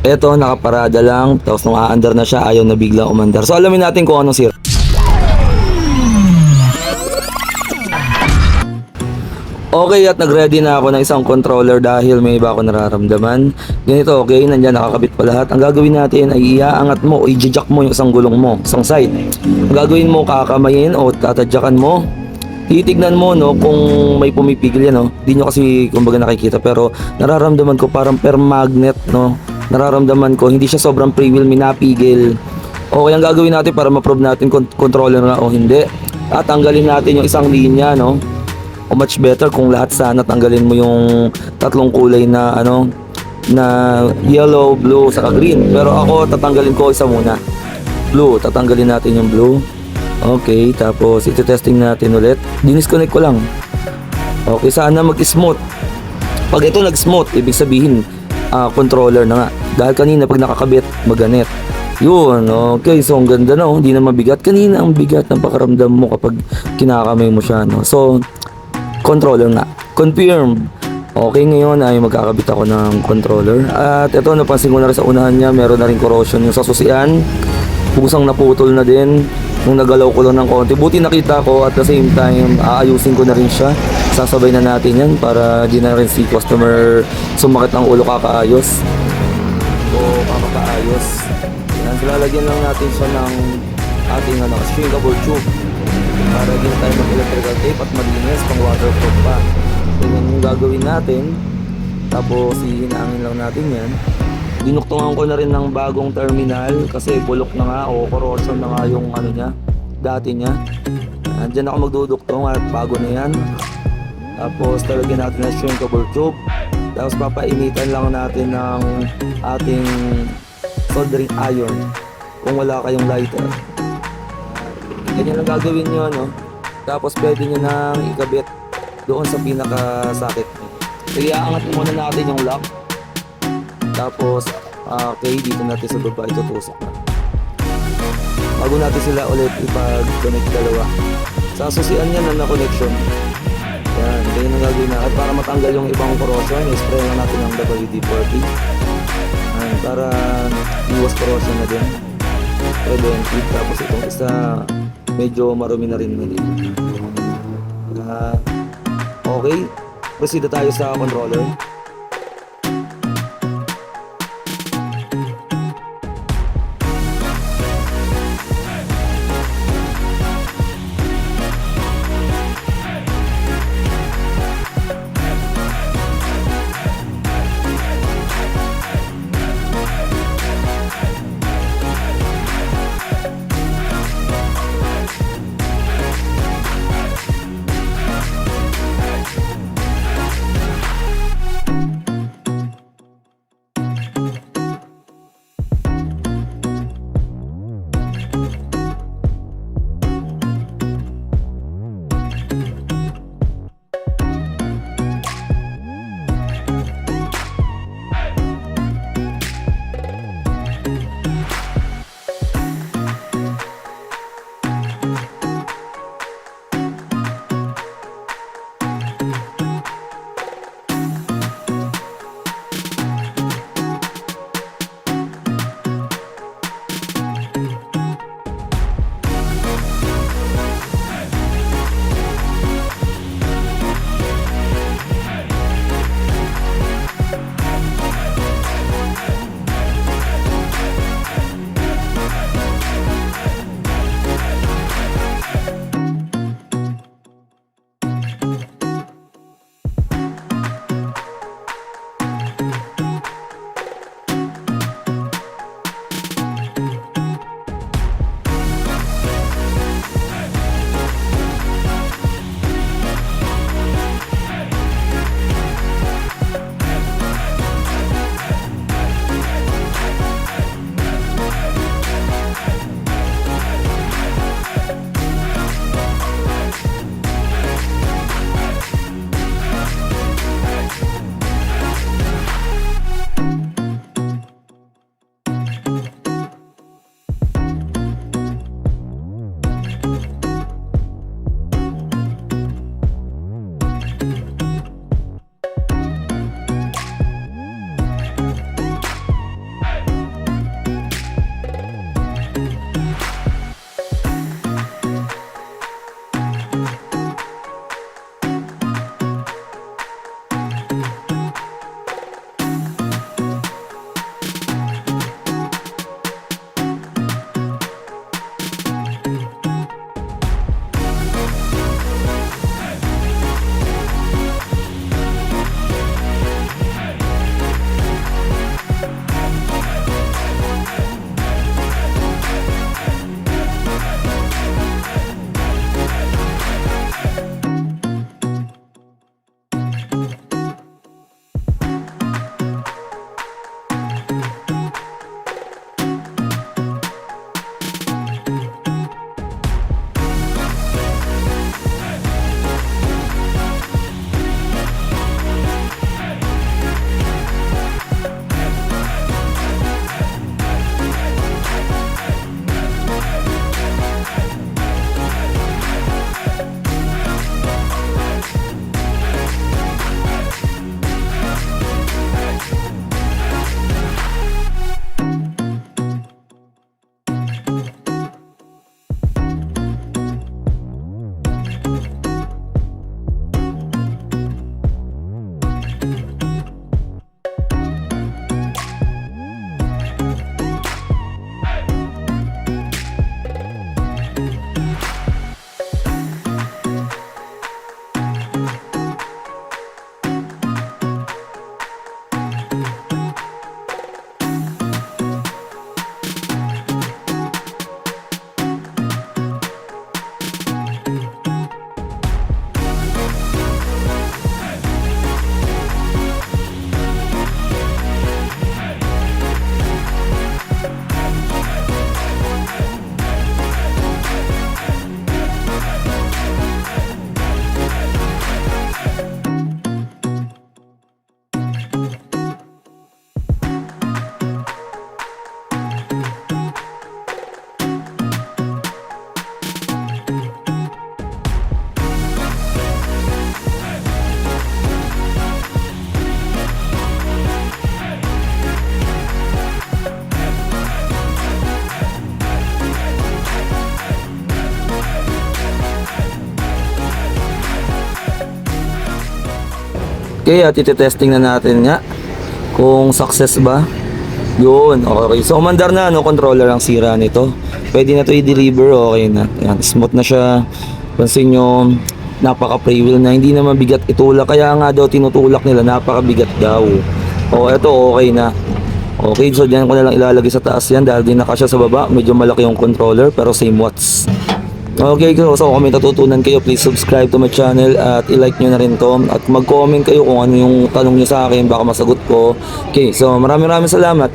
Eto, nakaparada lang. Tapos nung aandar na siya, ayaw na biglang umandar. So alamin natin kung anong sira. Okay, at nag-ready na ako ng isang controller dahil may iba ako nararamdaman. Ganito, okay, nandyan nakakabit pa lahat. Ang gagawin natin ay iaangat mo o i-jack mo yung isang gulong mo, isang side. Ang gagawin mo, kakamayin o tatadyakan mo. Titignan mo no kung may pumipigil yan no. Hindi nyo kasi kumbaga nakikita pero nararamdaman ko parang per magnet no. Nararamdaman ko hindi siya sobrang free wheel minapigil. Okay, ang gagawin natin para ma-prove natin kung controller na o hindi. At tanggalin natin yung isang linya no o much better kung lahat sana tanggalin mo yung tatlong kulay na ano na yellow, blue, saka green. Pero ako tatanggalin ko isa muna. Blue, tatanggalin natin yung blue. Okay, tapos iti-testing natin ulit. Dinisconnect ko lang. Okay, sana mag-smooth. Pag ito nag-smooth, ibig sabihin ah, controller na nga. Dahil kanina pag nakakabit, maganet. Yun, okay. So, ang ganda na, oh. Hindi na mabigat. Kanina ang bigat ng pakaramdam mo kapag kinakamay mo siya, no? So, controller nga. Confirm. Okay, ngayon ay magkakabit ako ng controller. At ito, napansin ko na rin sa unahan niya, meron na rin corrosion yung sa susian. Pusang naputol na din. Nung nagalaw ko lang ng konti. Buti nakita ko at the same time, aayusin ko na rin siya. Sasabay na natin yan para di na rin si customer sumakit ang ulo kakaayos. So, kakakaayos. Yan, lalagyan lang natin siya ng ating ano, shrinkable tube para na tayo mag-electrical tape at malinis pang waterproof pa. Ganyan yung gagawin natin. Tapos hihinaangin lang natin yan. Dinuktungan ko na rin ng bagong terminal kasi bulok na nga o corrosion na nga yung ano niya, dati niya. Diyan ako magduduktong at bago na yan. Tapos talagyan natin ng shrinkable tube. Tapos papainitan lang natin ng ating soldering iron kung wala kayong lighter. Ganyan lang gagawin nyo, no? Tapos pwede nyo nang ikabit doon sa pinakasakit nyo. So, iaangat muna natin yung lock. Tapos, ah, okay, dito natin sa baba itutusok na. Bago natin sila ulit ipag-connect dalawa. Sa susian yan na na-connection. Yan, ganyan ang gagawin na. At para matanggal yung ibang corrosion, spray na natin ang WD-40. Yan, para iwas corrosion na din. Pwede yung clip. Tapos itong isa, medyo marumi na rin nila. Ah, okay, proceed na tayo sa controller. Okay, at iti-testing na natin nga kung success ba. Yun, okay. So, umandar na, no, controller ang sira nito. Pwede na to i-deliver, okay na. Yan, smooth na siya. Pansin nyo, napaka-pre-wheel na, hindi na mabigat itulak. Kaya nga daw tinutulak nila, napakabigat daw. O, eto, okay na. Okay, so diyan ko na lang ilalagay sa taas yan dahil di na kasya sa baba. Medyo malaki yung controller pero same watts. Okay, so, so kung may natutunan kayo, please subscribe to my channel at i-like nyo na rin to. At mag-comment kayo kung ano yung tanong nyo sa akin, baka masagot ko. Okay, so maraming maraming salamat.